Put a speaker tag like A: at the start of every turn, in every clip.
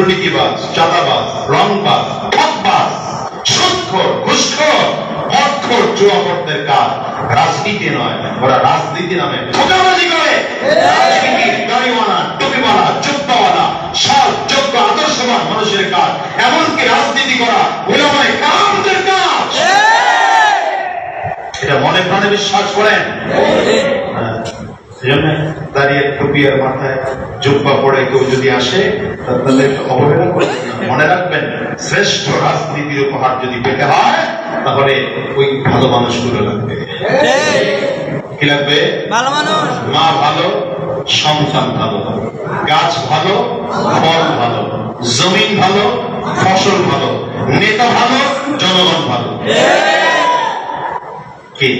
A: দুর্নীতিবাজ চাঁদাবাজ রংবাজ ঠকবাজ সুৎখোর ঘুষখোর মদখোর জুয়াখোরদের কাজ। রাজনীতি নয় ওরা রাজনীতি নামে ঠোকাবাজি করে। গাড়িওয়ালা টুপিওয়ালা জুব্বাওয়ালা সৎ যোগ্য আদর্শবান মানুষের কাজ। এমনকি রাজনীতি করা ওলামায় কামদের কাজ। এটা মনে প্রাণে বিশ্বাস করেন? হ্যাঁ। সেজন্য দাঁড়িয়ে টুপি আর মাথায় জুব্বা পড়ে কেউ যদি আসে তা তাদেরকে অবহেলা মনে রাখবেন শ্রেষ্ঠ রাজনীতির উপহার যদি পেতে হয় তাহলে ওই ভালো মানুষগুলো লাগবে। কি লাগবে?
B: ভালো মানুষ।
A: মা ভালো সন্তান ভালো। গাছ ভালো ফল ভালো। জমিন ভালো ফসল ভালো। নেতা ভালো জনগণ ভালো। কি?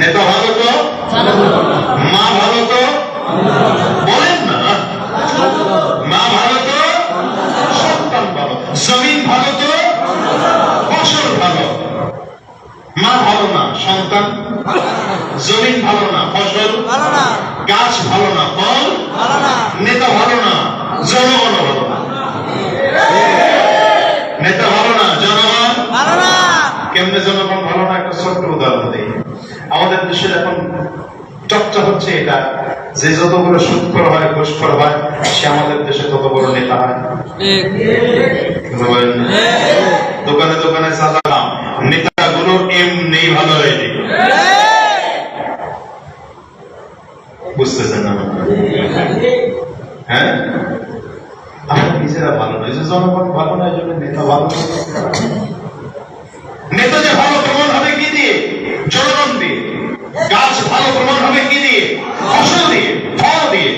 A: নেতা ভালো তো মা ভালো তো বলেন না মা ভালো তো সন্তান ভালো জমিন ভালো তো ফসল ভালো। মা ভালো না সন্তান? জমিন ভালো না ফসল? গাছ ভালো না ফল? নেতা ভালো না জনগণ ভালো না। নেতা ভালো না জনগণ? কেমনে জনগণ ভালো না? একটা ছোট্ট উদাহরণ দিই। আমাদের দেশের এখন চর্চা হচ্ছে এটা যে যত বড় সুৎখর হয় ঘুষখর হয় সে আমাদের দেশে তত বড় নেতা হয়? দোকানে দোকানে সাজালাম। নেতাগুলো এমনি ভালো হয়নি। বুঝতেছেন না হ্যাঁ? আমার নিজেরা ভালো নয় জনগণ ভালো নয় নেতা ভালো নেতা যে ভালো প্রমাণ হবে কি দিয়ে জনগণ দিয়ে গাছ ভালো প্রমাণ হবে কি দিয়ে ফসল দিয়ে ফল দিয়ে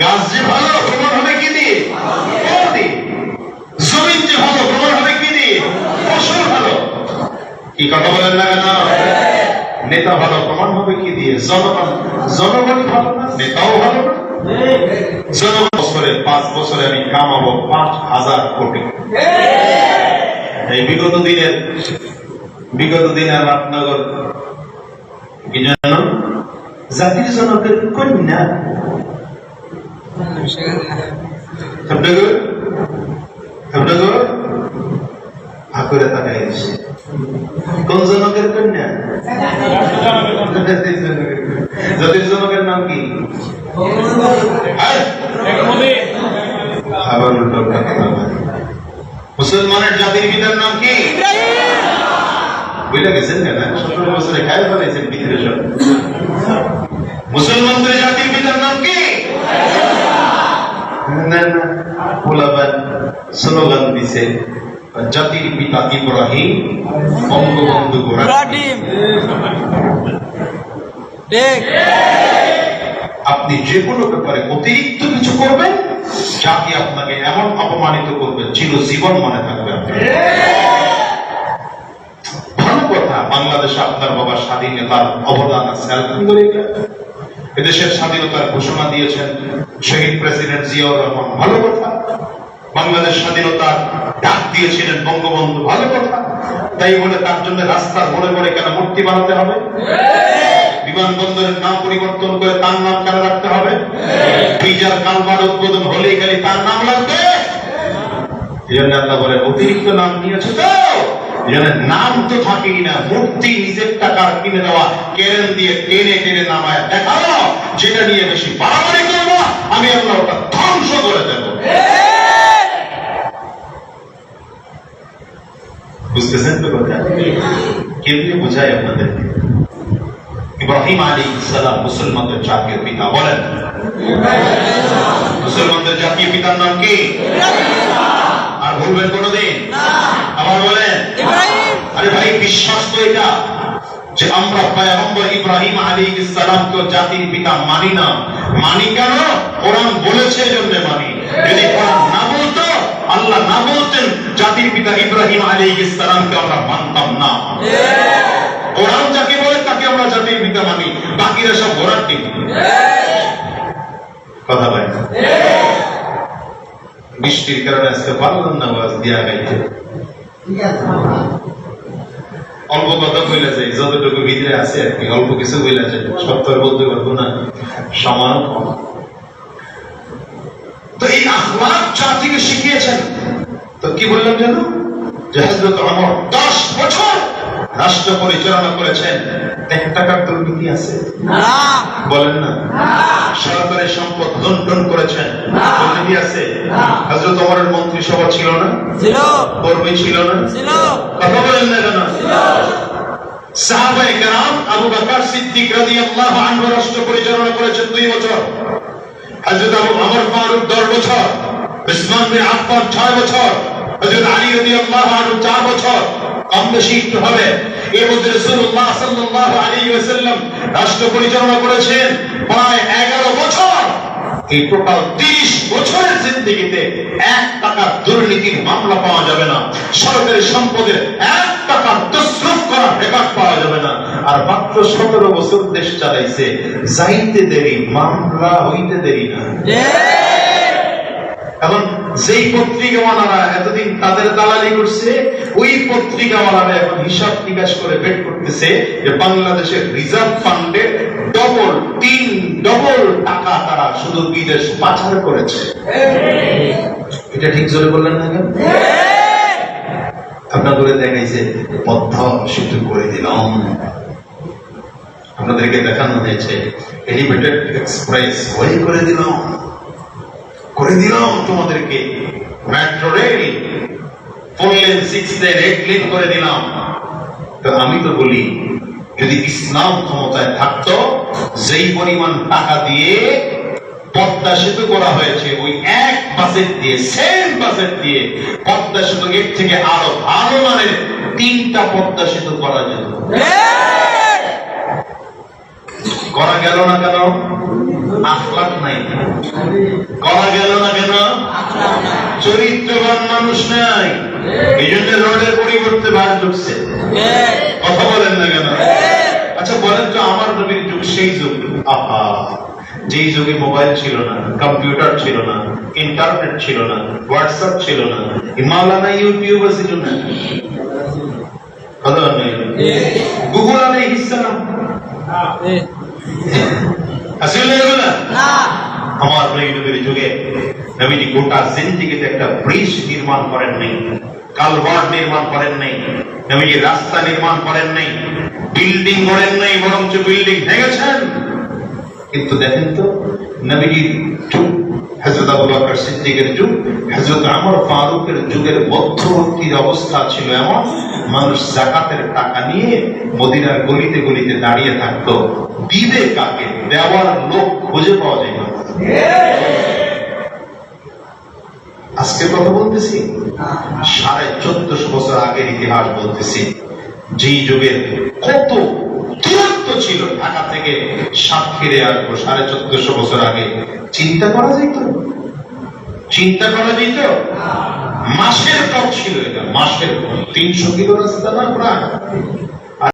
A: গাছ যে ভালো প্রমাণ হবে কি দিয়ে ফল দিয়ে জমিন যে ভালো প্রমাণ হবে কি দিয়ে ফসল ভালো কি কথা বলেন না কেন? নেতা ভালো প্রমাণ হবে কি দিয়ে? জনগণ জনগণ ভালো না, নেতাও ভালো না। পাঁচ বছরে আমি কামাবো পাঁচ হাজার কোটি। এই বিগত দিনের বিগত দিনের রামনগর কি জানো জাতির জনকের কন্যা। আপনাকে আপনাকে আকুরে তাকাই দিছে কোন জনকের কন্যা? জাতির জনকের নাম কি? মুসলমানের জাতির পিতার নাম কি? বুঝলে গেছেন না? সতেরো বছরে খায় ফেলাইছেন ভিতরে সব মুসলমানদের জাতির পিতার নাম কি? না না পোলাবান স্লোগান দিছে। জাতির পিতা ইব্রাহিম বঙ্গবন্ধু আপনি যে কোনো ব্যাপারে অতিরিক্ত কিছু করবেন জাতি আপনাকে এমন অপমানিত করবে চিরজীবন মনে থাকবে। ভালো কথা বাংলাদেশে আপনার বাবা স্বাধীনতার অবদান আছে। আলহামদুলিল্লাহ এদেশের স্বাধীনতার ঘোষণা দিয়েছেন শহীদ প্রেসিডেন্ট জিয়াউর রহমান। ভালো কথা। বাংলাদেশ স্বাধীনতার ডাক দিয়েছিলেন বঙ্গবন্ধু, ভালো কথা। তাই বলে তার জন্য রাস্তার মোড়ে মোড়ে কেন মূর্তি বানাতে হবে? বিমানবন্দরের নাম পরিবর্তন করে তার নাম কেন রাখতে হবে? পিজার কালবার উদ্বোধন হলেই খালি তার নাম লাগবে। এই জন্য আল্লাহ বলেন অতিরিক্ত নাম নিয়েছে তো? এই নাম তো থাকেই না। মূর্তি নিজের টাকার কিনে দেওয়া, কেরেন দিয়ে টেনে টেনে নামায় দেখাও। যেটা নিয়ে বেশি বাড়াবাড়ি করব, আমি আল্লাহ ওটা ধ্বংস করে দেবো। বুঝতেছেন তো কথা? কেমনি বোঝায় আপনাদেরকে ইব্রাহিম আলী সালাম মুসলমানদের জাতীয় পিতা বলেন। মুসলমানদের জাতীয় পিতার নাম কি? আর ভুলবেন কোনোদিন? আবার বলেন। আরে ভাই বিশ্বাস তো এটা যে আমরা পয়গম্বর ইব্রাহিম আলী ইসলামকে জাতির পিতা মানি না। মানি কেন? কোরআন বলেছে জন্য মানি। যদি কোরআন আল্লাহ না বলতেন জাতির পিতা ইব্রাহিম আলী ইসলামকে আমরা মানতাম না। কোরআন যাকে বলে তাকে আমরা জাতির পিতা মানি। বাকিরা সব ঘোরার টিম। কথা বলেন। বৃষ্টির কারণে আজকে পারলাম না আওয়াজ দিয়া গাইতে অল্প কথা বলে যাই যতটুকু ভিতরে আছে আর কি অল্প কিছু বলে যাই। সত্তর বলতে পারব না। সমান কম। তো এই আখলাক জাতিকে শিখিয়েছেন। তো কি বললাম জানো যে হজরত অমর দশ বছর রাষ্ট্র পরিচালনা করেছেন। এক টাকার দুর্নীতি আছে? বলেন না। সরকারের সম্পদ লুণ্ঠন করেছেন। দুর্নীতি আছে? হজরত অমরের মন্ত্রিসভা ছিল না?
B: ছিল।
A: কর্মী ছিল না?
B: ছিল।
A: কথা বলেন না কেন? সাহাবায়ে কেরাম আবু বকর সিদ্দিক রাদিয়াল্লাহু আনহু রাষ্ট্র পরিচালনা করেছেন দুই বছর। হযরত আবু ওমর ফারুক 10 বছর উসমান বিন আফফান 6 বছর হযরত আলী রাদিয়াল্লাহু আনহু 4 বছর কম বেশি একটু হবে। এর মধ্যে রাসূলুল্লাহ সাল্লাল্লাহু আলাইহি ওয়াসাল্লাম রাষ্ট্র পরিচালনা করেছেন প্রায় 11 বছর। এই টোটাল 30 বছরের জিন্দেগিতে এক টাকার দুর্নীতির মামলা পাওয়া যাবে না। সরকারি সম্পদের এক টাকা তসরুফ করার রেকর্ড পাওয়া যাবে না। আর মাত্র সতেরো বছর দেশ চালাইছে। যাইতে দেরি মামলা হইতে দেরি না। এখন যেই পত্রিকাওয়ালারা এতদিন তাদের দালালি করছে, ওই পত্রিকাওয়ালারা এখন হিসাব নিকাশ করে বের করতেছে যে বাংলাদেশের রিজার্ভ ফান্ডে ডবল তিন ডবল টাকা তারা শুধু বিদেশ পাচার করেছে। এটা ঠিক জোরে বললেন না কেন? আপনার করে দেখাইছে, পদ্মা সেতু করে দিলাম। আপনাদেরকে দেখানো হয়েছে এলিভেটেড এক্সপ্রেস ওই করে দিলাম। করে দিলাম তোমাদেরকে। Metro rail four lane six lane eight lane করে দিলাম। তো আমি তো বলি যদি ইসলাম ক্ষমতায় থাকতো যেই পরিমাণ টাকা দিয়ে পদ্মা সেতু করা হয়েছে ওই এক বাজেট দিয়ে সেম বাজেট দিয়ে পদ্মা সেতু এর থেকে আরও ভালো মানের তিনটা পদ্মা সেতু করা যেত। করা গেল না কেন? আখলাক নাই। করা গেল না কেন? চরিত্রবান মানুষ নাই। এই জন্য রোডের পরিবর্তে ভার ঢুকছে। কথা বলেন না কেন? আচ্ছা বলেন তো আমার নবীর যুগ সেই যুগ। আহা যেই যুগে মোবাইল ছিল না কম্পিউটার ছিল না ইন্টারনেট ছিল না হোয়াটসঅ্যাপ ছিল না মাওলানা ইউটিউব ছিল না। কথা? গুগল আলাইহিস সালাম। আমার নবী নবীর যুগে নবীজি গোটা জিন্দিগিতে একটা ব্রিজ নির্মাণ করেন নাই কালভার্ট নির্মাণ করেন নাই নবীজি রাস্তা নির্মাণ করেন নাই বিল্ডিং করেন নাই বরঞ্চ বিল্ডিং ভেঙেছেন। কিন্তু দেখেন তো নবীজির যুগ হযরত আবু বকর সিদ্দিকের যুগ হযরত আমর ফারুকের যুগের মধ্যবর্তী অবস্থা ছিল এমন মানুষ জাকাতের টাকা নিয়ে মদিনার গলিতে গলিতে দাঁড়িয়ে থাকতো। দিবে কাকে দেওয়ার লোক খুঁজে পাওয়া যায় না। আজকে কথা বলতেছি? সাড়ে চোদ্দশো বছর আগের ইতিহাস বলতেছি। যেই যুগের কত দূরত্ব ছিল ঢাকা থেকে সাতক্ষীরে আসব সাড়ে চোদ্দশো বছর আগে। চিন্তা করা যেত? চিন্তা করা যেত? মাসের পথ ছিল এটা, মাসের পথ তিনশো কিলো রাস্তা না প্রায়?